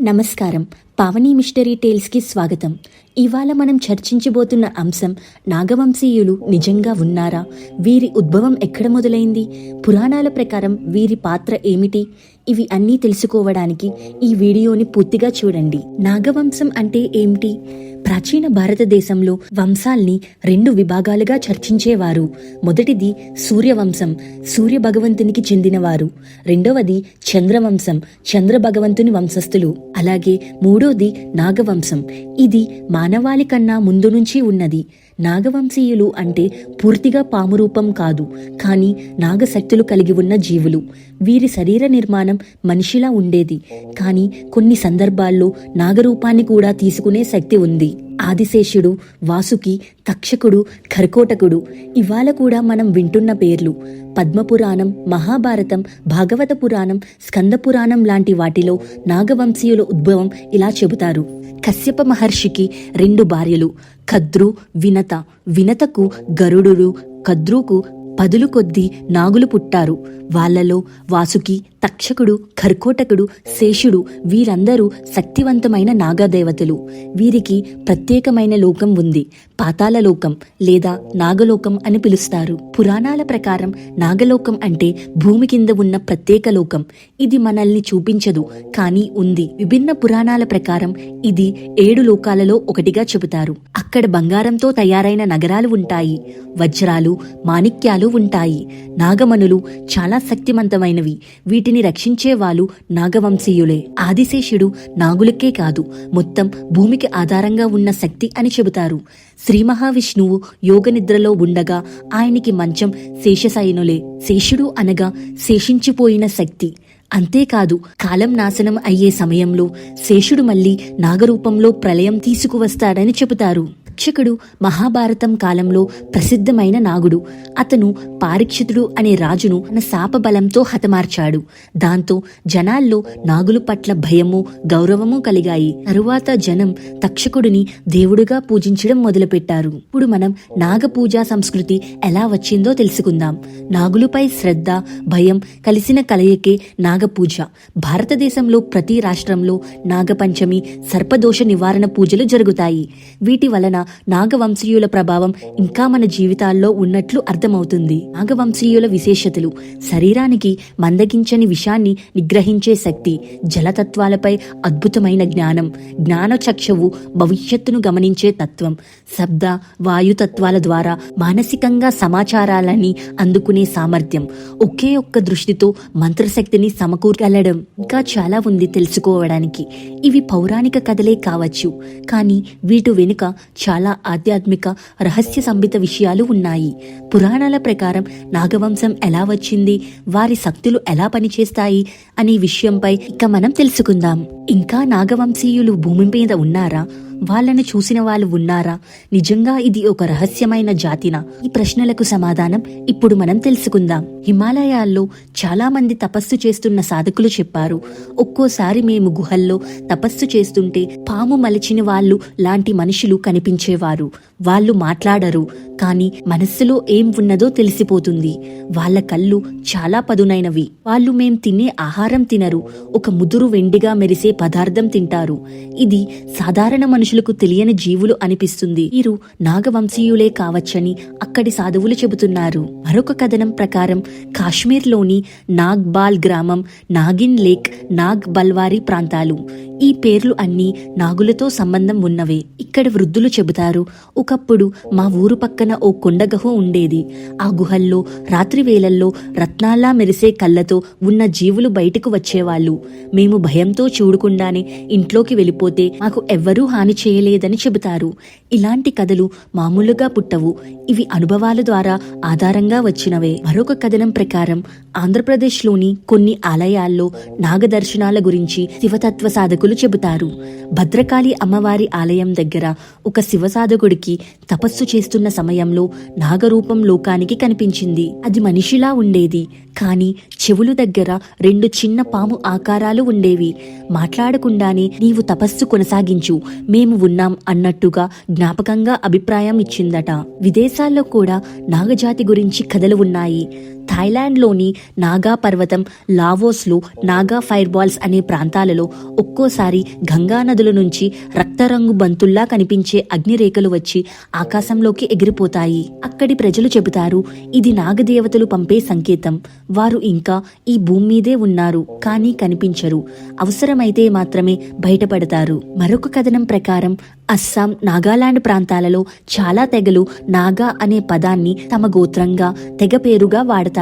నమస్కారం. పావని మిస్టరీ టేల్స్కి స్వాగతం. ఇవాళ మనం చర్చించబోతున్న అంశం నాగవంశీయులు నిజంగా ఉన్నారా? వీరి ఉద్భవం ఎక్కడ మొదలైంది? పురాణాల ప్రకారం వీరి పాత్ర ఏమిటి? ఇవి అన్నీ తెలుసుకోవడానికి ఈ వీడియోని పూర్తిగా చూడండి. నాగవంశం అంటే ఏమిటి? ప్రాచీన భారతదేశంలో వంశాల్ని రెండు విభాగాలుగా చర్చించేవారు. మొదటిది సూర్యవంశం సూర్య భగవంతునికి చెందినవారు. రెండవది చంద్రవంశం చంద్ర భగవంతుని వంశస్థులు. అలాగే మూడోది నాగవంశం. ఇది మానవాళి కన్నా ముందు నుంచి ఉన్నది. నాగవంశీయులు అంటే పూర్తిగా పాము రూపం కాదు కానీ నాగశక్తులు కలిగి ఉన్న జీవులు. వీరి శరీర నిర్మాణం మనిషిలా ఉండేది కానీ కొన్ని సందర్భాల్లో నాగరూపాన్ని కూడా తీసుకునే శక్తి ఉంది. ఆదిశేషుడు వాసుకి తక్షకుడు ఖర్కోటకుడు ఇవాళ కూడా మనం వింటున్న పేర్లు. పద్మపురాణం మహాభారతం భాగవత పురాణం స్కందపురాణం లాంటి వాటిలో నాగవంశీయుల ఉద్భవం ఇలా చెబుతారు. కశ్యప మహర్షికి రెండు భార్యలు ఖద్రు వినత. వినతకు గరుడు కద్రుకు పదులు కొద్దీ నాగులు పుట్టారు. వాళ్ళలో వాసుకి తక్షకుడు కర్కోటకుడు శేషుడు వీరందరూ శక్తివంతమైన నాగదేవతలు. వీరికి ప్రత్యేకమైన లోకం ఉంది. పాతాల లోకం లేదా నాగలోకం అని పిలుస్తారు. పురాణాల ప్రకారం నాగలోకం అంటే భూమి కింద ఉన్న ప్రత్యేక లోకం. ఇది మనల్ని చూపించదు కానీ ఉంది. విభిన్న పురాణాల ప్రకారం ఇది ఏడు లోకాలలో ఒకటిగా చెబుతారు. అక్కడ బంగారంతో తయారైన నగరాలు ఉంటాయి. వజ్రాలు మాణిక్యాలు ఉంటాయి. నాగమణులు చాలా శక్తివంతమైనవి వీటిని రక్షించే వాళ్ళు నాగవంశీయులే. ఆదిశేషుడు నాగులకే కాదు మొత్తం భూమికి ఆధారంగా ఉన్న శక్తి అని చెబుతారు. శ్రీ మహావిష్ణువు యోగ నిద్రలో ఉండగా ఆయనకి మంచం శేషశయనులే. శేషుడు అనగా శేషించిపోయిన శక్తి. అంతేకాదు కాలం నాశనం అయ్యే సమయంలో శేషుడు మళ్ళీ నాగరూపంలో ప్రళయం తీసుకువస్తాడని చెబుతారు. తక్షకుడు మహాభారతం కాలంలో ప్రసిద్ధమైన నాగుడు. అతను పారీక్షితుడు అనే రాజును తన శాప బలంతో హతమార్చాడు. దాంతో జనాల్లో నాగుల పట్ల భయము గౌరవము కలిగాయి. తరువాత జనం తక్షకుడిని దేవుడుగా పూజించడం మొదలుపెట్టారు. ఇప్పుడు మనం నాగపూజా సంస్కృతి ఎలా వచ్చిందో తెలుసుకుందాం. నాగులపై శ్రద్ధ భయం కలిసిన కలయికే నాగపూజ. భారతదేశంలో ప్రతి రాష్ట్రంలో నాగపంచమి సర్పదోష నివారణ పూజలు జరుగుతాయి. వీటి వలన నాగవంశీయుల ప్రభావం ఇంకా మన జీవితాల్లో ఉన్నట్లు అర్థమవుతుంది. నాగవంశీయుల విశేషతలు శరీరానికి మందగించని విషాన్ని నిగ్రహించే శక్తి జలతత్వాలపై అద్భుతమైన జ్ఞానం జ్ఞానచక్షువు భవిష్యత్తును గమనించే తత్వం శబ్ద వాయుతత్వాల ద్వారా మానసికంగా సమాచారాలని అందుకునే సామర్థ్యం ఒకే ఒక్క దృష్టితో మంత్రశక్తిని సమకూరగలడం ఇంకా చాలా ఉంది తెలుసుకోవడానికి. ఇవి పౌరాణిక కథలే కావచ్చు కానీ వీటి వెనుక చాలా చాలా ఆధ్యాత్మిక రహస్య సంబిత విషయాలు ఉన్నాయి. పురాణాల ప్రకారం నాగవంశం ఎలా వచ్చింది వారి శక్తులు ఎలా పనిచేస్తాయి అనే విషయంపై ఇక మనం తెలుసుకుందాం. ఇంకా నాగవంశీయులు భూమి మీద ఉన్నారా? వాళ్ళను చూసిన వాళ్ళు ఉన్నారా? నిజంగా ఇది ఒక రహస్యమైన జాతినా? ఈ ప్రశ్నలకు సమాధానం ఇప్పుడు మనం తెలుసుకుందాం. హిమాలయాల్లో చాలా మంది తపస్సు చేస్తున్న సాధకులు చెప్పారు. ఒక్కోసారి మేము గుహల్లో తపస్సు చేస్తుంటే పాము మలిచిన వాళ్ళు లాంటి మనుషులు కనిపించేవారు. వాళ్ళు మాట్లాడరు. కానీ మనస్సులో ఏం ఉన్నదో తెలిసిపోతుంది. వాళ్ళ కళ్ళు చాలా పదునైనవి. వాళ్ళు మేం తినే ఆహారం తినరు. ఒక ముదురు వెండిగా మెరిసే పదార్థం తింటారు. ఇది సాధారణ మనుషులకు తెలియని జీవులు అనిపిస్తుంది. వీరు నాగవంశీయులే కావచ్చని అక్కడి సాధువులు చెబుతున్నారు. మరొక కథనం ప్రకారం కాశ్మీర్లోని నాగ్బాల్ గ్రామం నాగిన్ లేక్ నాగ్ బల్వారి ప్రాంతాలు. ఈ పేర్లు అన్నీ నాగులతో సంబంధం ఉన్నవే. ఇక్కడ వృద్ధులు చెబుతారు ఒకప్పుడు మా ఊరు పక్కన ఓ కొండగహ ఉండేది. ఆ గుహల్లో రాత్రి వేళల్లో రత్నాల్లా మెరిసే కళ్ళతో ఉన్న జీవులు బయటకు వచ్చేవాళ్ళు. మేము భయంతో చూడకుండానే ఇంట్లోకి వెళ్ళిపోతే మాకు ఎవ్వరూ హాని చేయలేదని చెబుతారు. ఇలాంటి కథలు మామూలుగా పుట్టవు. ఇవి అనుభవాల ద్వారా ఆధారంగా వచ్చినవే. మరొక కథనం ప్రకారం ఆంధ్రప్రదేశ్లోని కొన్ని ఆలయాల్లో నాగదర్శనాల గురించి శివతత్వ సాధకులు చెబుతారు. భద్రకాళి అమ్మవారి ఆలయం దగ్గర ఒక శివసాధకుడికి తపస్సు చేస్తున్న సమయంలో నాగరూపం లోకానికి కనిపించింది. అది మనిషిలా ఉండేది. కానీ చెవులు దగ్గర రెండు చిన్న పాము ఆకారాలు ఉండేవి. మాట్లాడకుండానే నీవు తపస్సు కొనసాగించు. మేము ఉన్నాం అన్నట్టుగా జ్ఞాపకంగా అభిప్రాయం ఇచ్చిందట. విదేశాల్లో కూడా నాగజాతి గురించి కథలు ఉన్నాయి. థాయిలాండ్లోని నాగా పర్వతం లావోస్లో నాగా ఫైర్బాల్స్ అనే ప్రాంతాలలో ఒక్కోసారి గంగా నదుల నుంచి రక్తరంగు బంతుల్లా కనిపించే అగ్నిరేఖలు వచ్చి ఆకాశంలోకి ఎగిరిపోతాయి. అక్కడి ప్రజలు చెబుతారు ఇది నాగదేవతలు పంపే సంకేతం. వారు ఇంకా ఈ భూమి మీదే ఉన్నారు కానీ కనిపించరు. అవసరమైతే మాత్రమే బయటపడతారు మరొక కథనం ప్రకారం అస్సాం నాగాలాండ్ ప్రాంతాలలో చాలా తెగలు నాగా అనే పదాన్ని తమ గోత్రంగా తెగ పేరుగా వాడతారు.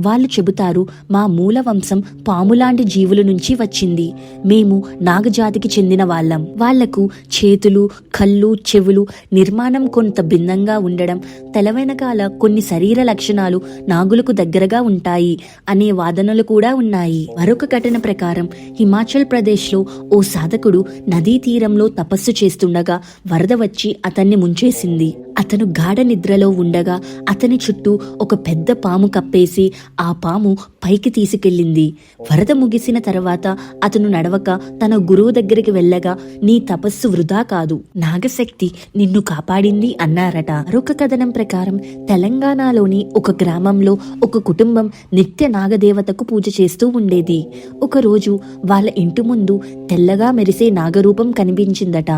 వాళ్ళు చెబుతారు మా మూల వంశం పాములాంటి జీవుల నుంచి వచ్చింది. మేము నాగజాతికి చెందిన వాళ్ళం. వాళ్ళకు చేతులు కళ్ళు చెవులు నిర్మాణం కొంత భిన్నంగా ఉండడం తల వెనకాల కొన్ని శరీర లక్షణాలు నాగులకు దగ్గరగా ఉంటాయి అనే వాదనలు కూడా ఉన్నాయి. మరొక ఘటన ప్రకారం హిమాచల్ ప్రదేశ్లో ఓ సాధకుడు నదీ తీరంలో తపస్సు చేస్తుండగా వరద వచ్చి అతన్ని ముంచేసింది. అతను గాఢ నిద్రలో ఉండగా అతని చుట్టూ ఒక పెద్ద పాము కప్ప కప్పేసి ఆ పాము పైకి తీసుకెళ్ళింది. వరద ముగిసిన తర్వాత అతను నడవక తన గురువు దగ్గరికి వెళ్ళగా నీ తపస్సు వృధా కాదు. నాగశక్తి నిన్ను కాపాడింది అన్నారట. మరొక కథనం ప్రకారం తెలంగాణలోని ఒక గ్రామంలో ఒక కుటుంబం నిత్య నాగదేవతకు పూజ చేస్తూ ఉండేది. ఒకరోజు వాళ్ళ ఇంటి ముందు తెల్లగా మెరిసే నాగరూపం కనిపించిందట.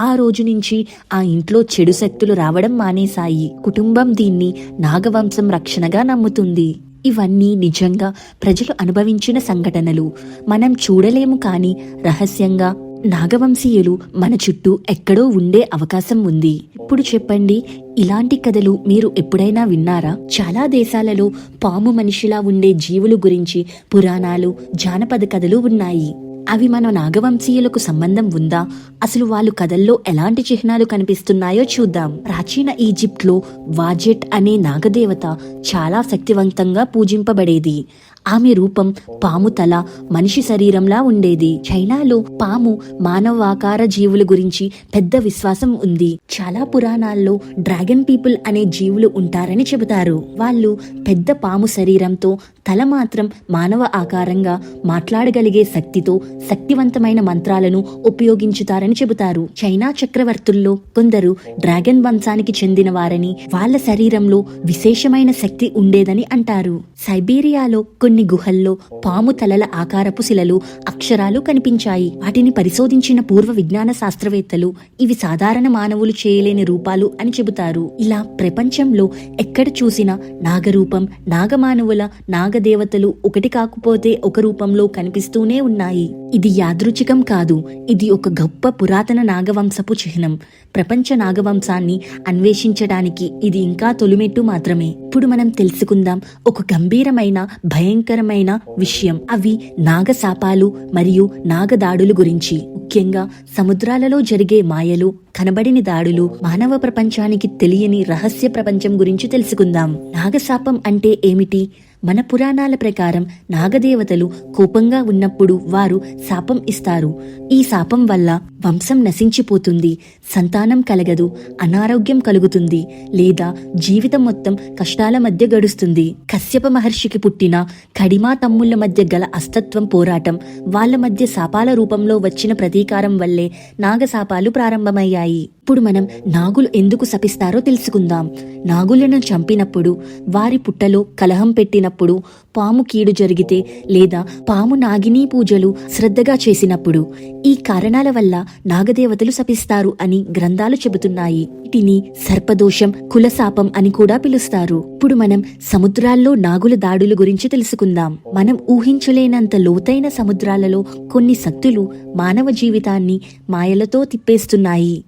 ఆ రోజు నుంచి ఆ ఇంట్లో చెడు శక్తులు రావడం మానేశాయి. కుటుంబం దీన్ని నాగవంశం రక్షణగా నమ్ముతుంది. ఇవన్నీ నిజంగా ప్రజలు అనుభవించిన సంఘటనలు. మనం చూడలేము కానీ రహస్యంగా నాగవంశీయులు మన చుట్టూ ఎక్కడో ఉండే అవకాశం ఉంది. ఇప్పుడు చెప్పండి ఇలాంటి కథలు మీరు ఎప్పుడైనా విన్నారా? చాలా దేశాలలో పాము మనిషిలా ఉండే జీవులు గురించి పురాణాలు జానపద కథలు ఉన్నాయి. అవి మన నాగవంశీయులకు సంబంధం ఉందా? అసలు వాళ్ళు కథల్లో ఎలాంటి చిహ్నాలు కనిపిస్తున్నాయో చూద్దాం. ప్రాచీన ఈజిప్ట్లో వాజెట్ అనే నాగదేవత చాలా శక్తివంతంగా పూజింపబడేది. ఆమె రూపం పాము తల మనిషి శరీరంలా ఉండేది. చైనాలో పాము మానవాకార జీవుల గురించి పెద్ద విశ్వాసం ఉంది. చాలా పురాణాల్లో డ్రాగన్ పీపుల్ అనే జీవులు ఉంటారని చెబుతారు. వాళ్ళు పెద్ద పాము శరీరంతో తల మాత్రం మానవ ఆకారంగా మాట్లాడగలిగే శక్తితో శక్తివంతమైన మంత్రాలను ఉపయోగించుతారని చెబుతారు. చైనా చక్రవర్తుల్లో కొందరు డ్రాగన్ వంశానికి చెందిన వారని వాళ్ళ శరీరంలో విశేషమైన శక్తి ఉండేదని అంటారు. సైబీరియాలో కొన్ని గుహల్లో పాము తలల ఆకారపు శిలలు అక్షరాలు కనిపించాయి. వాటిని పరిశోధించిన పూర్వ విజ్ఞాన శాస్త్రవేత్తలు ఇవి సాధారణ మానవులు చేయలేని రూపాలు అని చెబుతారు. ఇలా ప్రపంచంలో ఎక్కడ చూసినా నాగరూపం నాగమానవుల నాగ దేవతలు ఒకటి కాకపోతే ఒక రూపంలో కనిపిస్తూనే ఉన్నాయి. ఇది యాదృచ్ఛికం కాదు. ఇది ఒక గొప్ప పురాతన నాగవంశపు చిహ్నం. ప్రపంచ నాగవంశాన్ని అన్వేషించడానికి ఇది ఇంకా తొలిమెట్టు మాత్రమే. ఇప్పుడు మనం తెలుసుకుందాం ఒక గంభీరమైన భయంకరమైన విషయం. అవి నాగశాపాలు మరియు నాగదాడులు గురించి. ముఖ్యంగా సముద్రాలలో జరిగే మాయలు కనబడిని దాడులు మానవ ప్రపంచానికి తెలియని రహస్య ప్రపంచం గురించి తెలుసుకుందాం. నాగశాపం అంటే ఏమిటి? మన పురాణాల ప్రకారం నాగదేవతలు కోపంగా ఉన్నప్పుడు వారు శాపం ఇస్తారు. ఈ శాపం వల్ల వంశం నశించిపోతుంది సంతానం కలగదు అనారోగ్యం కలుగుతుంది లేదా జీవితం మొత్తం కష్టాల మధ్య గడుస్తుంది. కశ్యప మహర్షికి పుట్టిన కడిమా తమ్ముళ్ళ మధ్య గల అస్తత్వం పోరాటం వాళ్ళ మధ్య శాపాల రూపంలో వచ్చిన ప్రతీకారం వల్లే నాగశాపాలు ప్రారంభమయ్యాయి. ఇప్పుడు మనం నాగులు ఎందుకు శపిస్తారో తెలుసుకుందాం. నాగులను చంపినప్పుడు వారి పుట్టలో కలహం పెట్టినప్పుడు పాము కీడు జరిగితే లేదా పాము నాగిని పూజలు శ్రద్ధగా చేసినప్పుడు ఈ కారణాల వల్ల నాగదేవతలు శపిస్తారు అని గ్రంథాలు చెబుతున్నాయి. వీటిని సర్పదోషం కులశాపం అని కూడా పిలుస్తారు. ఇప్పుడు మనం సముద్రాల్లో నాగుల దాడుల గురించి తెలుసుకుందాం. మనం ఊహించలేనంత లోతైన సముద్రాలలో కొన్ని శక్తులు మానవ జీవితాన్ని మాయలతో తిప్పేస్తున్నాయి.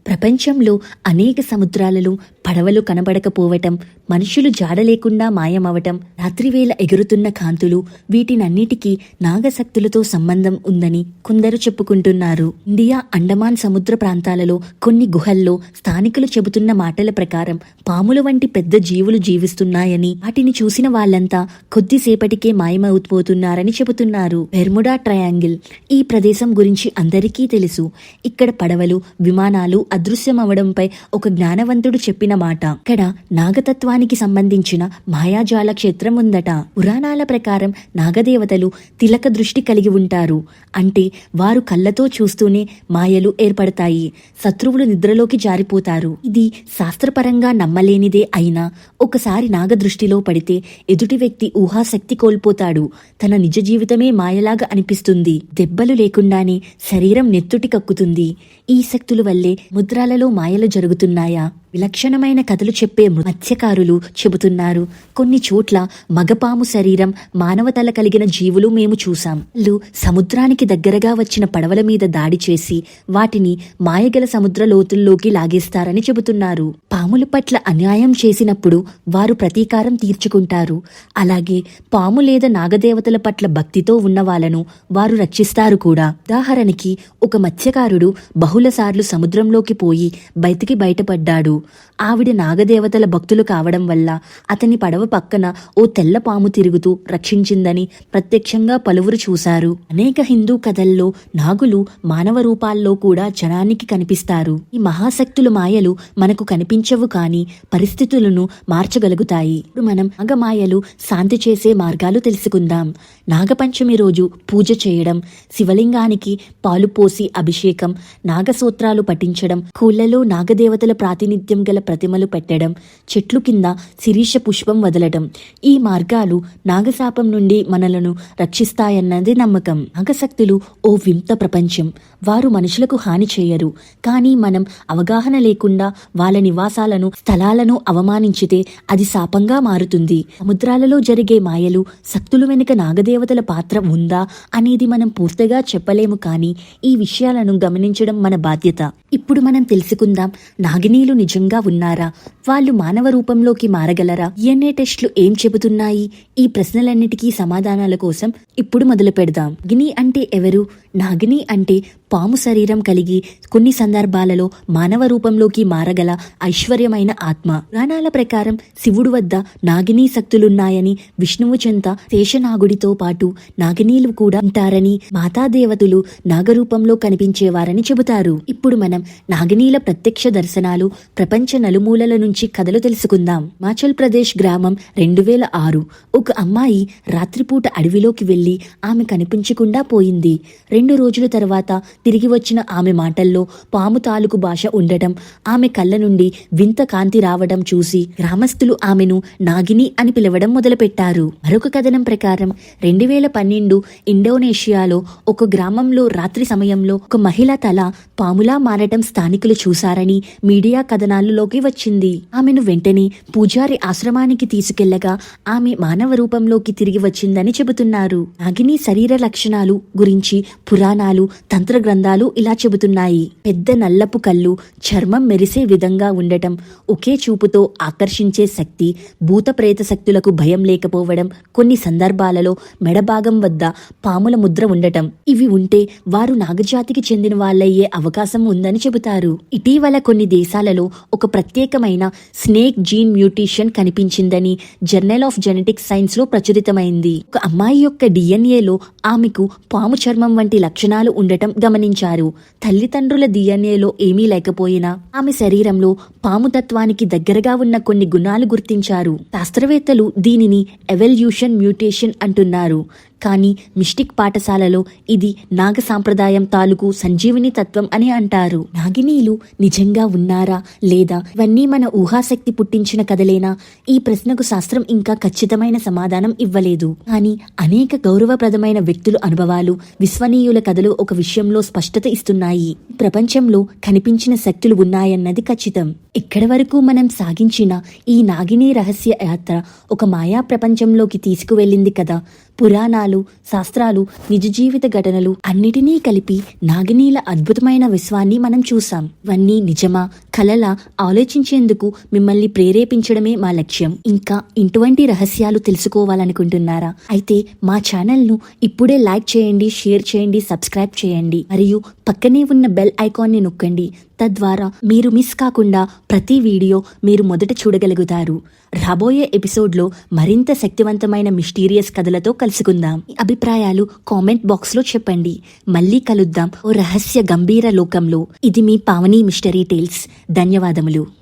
ప్రపంచంలో అనేక సముద్రాలలో పడవలు కనబడకపోవటం మనుషులు జాడ లేకుండా మాయమవటం రాత్రివేళ ఎగురుతున్న కాంతులు వీటినన్నిటికీ నాగశక్తులతో సంబంధం ఉందని కొందరు చెప్పుకుంటున్నారు. ఇండియా అండమాన్ సముద్ర ప్రాంతాలలో కొన్ని గుహల్లో స్థానికులు చెబుతున్న మాటల ప్రకారం పాముల వంటి పెద్ద జీవులు జీవిస్తున్నాయని వాటిని చూసిన వాళ్ళంతా కొద్దిసేపటికే మాయమవుతుపోతున్నారని చెబుతున్నారు. బెర్ముడా ట్రయాంగిల్ ఈ ప్రదేశం గురించి అందరికీ తెలుసు. ఇక్కడ పడవలు విమానాలు అదృశ్య అవడంపై ఒక జ్ఞానవంతుడు చెప్పిన మాట. ఇక్కడ నాగతత్వానికి సంబంధించిన మాయాజాల క్షేత్రం ఉందట పురాణాల ప్రకారం నాగదేవతలు తిలక దృష్టి కలిగి ఉంటారు. అంటే వారు కళ్ళతో చూస్తూనే మాయలు ఏర్పడతాయి. శత్రువులు నిద్రలోకి జారిపోతారు. ఇది శాస్త్రపరంగా నమ్మలేనిదే అయినా ఒకసారి నాగదృష్టిలో పడితే ఎదుటి వ్యక్తి ఊహాశక్తి కోల్పోతాడు. తన నిజ జీవితమే మాయలాగా అనిపిస్తుంది. దెబ్బలు లేకుండానే శరీరం నెత్తుటి కక్కుతుంది. ఈ శక్తుల వల్లే ముద్రాలలో మాయలు జరుగుతున్నాయా? విలక్షణమైన కథలు చెప్పే మత్స్యకారులు చెబుతున్నారు. కొన్ని చోట్ల మగపాము శరీరం మానవ తల కలిగిన జీవులు మేము చూశాం. వాళ్ళు సముద్రానికి దగ్గరగా వచ్చిన పడవల మీద దాడి చేసి వాటిని మాయగల సముద్ర లోతుల్లోకి లాగేస్తారని చెబుతున్నారు. పాముల పట్ల అన్యాయం చేసినప్పుడు వారు ప్రతీకారం తీర్చుకుంటారు. అలాగే పాము లేదా నాగదేవతల పట్ల భక్తితో ఉన్న వాళ్ళను వారు రక్షిస్తారు కూడా. ఉదాహరణకి ఒక మత్స్యకారుడు బహుళ బహుళసార్లు సముద్రంలోకి పోయి బయటికి బయటపడ్డాడు. ఆవిడ నాగదేవతల భక్తులు కావడం వల్ల అతని పడవ పక్కన ఓ తెల్ల పాము తిరుగుతూ రక్షించిందని ప్రత్యక్షంగా పలువురు చూశారు. అనేక హిందూ కథల్లో నాగులు మానవ రూపాల్లో కూడా జనానికి కనిపిస్తారు. ఈ మహాశక్తుల మాయలు మనకు కనిపించవు కాని పరిస్థితులను మార్చగలుగుతాయి. ఇప్పుడు మనం నాగమాయలు శాంతి చేసే మార్గాలు తెలుసుకుందాం. నాగపంచమి రోజు పూజ చేయడం శివలింగానికి పాలు పోసి అభిషేకం నాగసూత్రాలు పఠించడం కూళ్ళలో నాగదేవతల ప్రాతినిధ్యం గల ప్రతిమలు పెట్టడం చెట్లు కింద శిరీష పుష్పం వదలడం ఈ మార్గాలు నాగశాపం నుండి మనలను రక్షిస్తాయన్నది నమ్మకం. నాగశక్తులు ఓ వింత ప్రపంచం. వారు మనుషులకు హాని చేయరు. కానీ మనం అవగాహన లేకుండా వాళ్ళ నివాసాలను స్థలాలను అవమానించితే అది శాపంగా మారుతుంది. సముద్రాలలో జరిగే మాయలు శక్తులు వెనుక నాగదేవతల పాత్ర ఉందా అనేది మనం పూర్తిగా చెప్పలేము కానీ ఈ విషయాలను గమనించడం మన బాధ్యత. ఇప్పుడు మనం తెలుసుకుందాం నాగినీలు నిజంగా ఉన్నారా? వాళ్ళు మానవ రూపంలోకి మారగలరా? డిఎన్ఏ టెస్టులు ఏం చెబుతున్నాయి? ఈ ప్రశ్నలన్నిటికీ సమాధానాల కోసం ఇప్పుడు మొదలు పెడదాం నాగిని అంటే ఎవరు? నాగిని అంటే పాము శరీరం కలిగి కొన్ని సందర్భాలలో మానవ రూపంలోకి మారగల ఐశ్వర్యమైన ఆత్మ. పురాణాల ప్రకారం శివుడు వద్ద నాగినీ శక్తులున్నాయని విష్ణువు చెంత శేషనాగుడితో పాటు నాగినీలు కూడా ఉంటారని మాతాదేవతలు నాగరూపంలో కనిపించేవారని చెబుతారు. ఇప్పుడు మనం నాగినీల ప్రత్యక్ష దర్శనాలు ప్రపంచ నలుమూలల నుంచి కథలు తెలుసుకుందాం. హిమాచల్ ప్రదేశ్ గ్రామం రెండు వేల ఆరు. ఒక అమ్మాయి రాత్రిపూట అడవిలోకి వెళ్ళి ఆమె కనిపించకుండా పోయింది. రెండు రోజుల తర్వాత తిరిగి వచ్చిన ఆమె మాటల్లో పాము తాలూకు భాష ఉండటం ఆమె కళ్ళ నుండి వింత కాంతి రావడం చూసి గ్రామస్తులు ఆమెను నాగిని అని పిలవడం మొదలుపెట్టారు. మరొక కథనం ప్రకారం రెండు వేల పన్నెండు ఇండోనేషియాలో ఒక గ్రామంలో రాత్రి సమయంలో ఒక మహిళ తల పాములా మారటం స్థానికులు చూశారని మీడియా కథనాలలోకి వచ్చింది. ఆమెను వెంటనే పూజారి ఆశ్రమానికి తీసుకెళ్ళగా ఆమె మానవ రూపంలోకి తిరిగి వచ్చిందని చెబుతున్నారు. నాగిని శరీర లక్షణాలు గురించి పురాణాలు తంత్ర గ్రంథాలు ఇలా చెబుతున్నాయి. పెద్ద నల్లపు కళ్ళు చర్మం మెరిసే విధంగా ఉండటం ఒకే చూపుతో ఆకర్షించే శక్తి భూత ప్రేత శక్తులకు భయం లేకపోవడం కొన్ని సందర్భాలలో మెడభాగం వద్ద పాముల ముద్ర ఉండటం. ఇవి ఉంటే వారు నాగజాతికి చెందిన వాళ్ళయ్యే అవకాశం ఉందని చెబుతారు. ఇటీవల కొన్ని దేశాలలో ఒక ప్రత్యేకమైన స్నేక్ జీన్ మ్యూటేషన్ కనిపించిందని జర్నల్ ఆఫ్ జెనెటిక్ సైన్స్లో ప్రచురితమైంది. ఒక అమ్మాయి యొక్క డిఎన్ఏలో ఆమెకు పాము చర్మం వంటి లక్షణాలు ఉండటం గమనించారు. తల్లిదండ్రుల డిఎన్ఏలో ఏమీ లేకపోయినా ఆమె శరీరంలో పాము తత్వానికి దగ్గరగా ఉన్న కొన్ని గుణాలు గుర్తించారు. శాస్త్రవేత్తలు దీనిని ఎవల్యూషన్ మ్యూటేషన్ అంటున్నారు. కానీ మిస్టిక్ పాఠశాలలో ఇది నాగ సాంప్రదాయం తాలూకు సంజీవిని తత్వం అని అంటారు. నాగినీలు నిజంగా ఉన్నారా? లేదా ఇవన్నీ మన ఊహాశక్తి పుట్టించిన కథలేనా? ఈ ప్రశ్నకు శాస్త్రం ఇంకా ఖచ్చితమైన సమాధానం ఇవ్వలేదు. కానీ అనేక గౌరవప్రదమైన వ్యక్తుల అనుభవాలు విశ్వనీయుల కథలు ఒక విషయంలో స్పష్టత ఇస్తున్నాయి. ప్రపంచంలో కనిపించిన శక్తులు ఉన్నాయన్నది ఖచ్చితం. ఇక్కడి వరకు మనం సాగించిన ఈ నాగిని రహస్య యాత్ర ఒక మాయా ప్రపంచంలోకి తీసుకువెళ్ళింది కదా? పురాణాలు శాస్త్రాలు నిజ జీవిత ఘటనలు అన్నిటినీ కలిపి నాగినీల అద్భుతమైన విశ్వాన్ని మనం చూసాం ఇవన్నీ నిజమా? కలలా ఆలోచించేందుకు మిమ్మల్ని ప్రేరేపించడమే మా లక్ష్యం. ఇంకా ఇటువంటి రహస్యాలు తెలుసుకోవాలనుకుంటున్నారా? అయితే మా ఛానల్ను ఇప్పుడే లైక్ చేయండి షేర్ చేయండి సబ్స్క్రైబ్ చేయండి. మరియు పక్కనే ఉన్న బెల్ ఐకాన్ని నొక్కండి. తద్వారా మీరు మిస్ కాకుండా ప్రతి వీడియో మీరు మొదట చూడగలుగుతారు. రాబోయే ఎపిసోడ్లో మరింత శక్తివంతమైన మిస్టీరియస్ కథలతో కలుసుకుందాం. అభిప్రాయాలు కామెంట్ బాక్స్లో చెప్పండి. మళ్ళీ కలుద్దాం ఓ రహస్య గంభీర లోకంలో. ఇది మీ పావని మిస్టరీ టేల్స్. ధన్యవాదములు.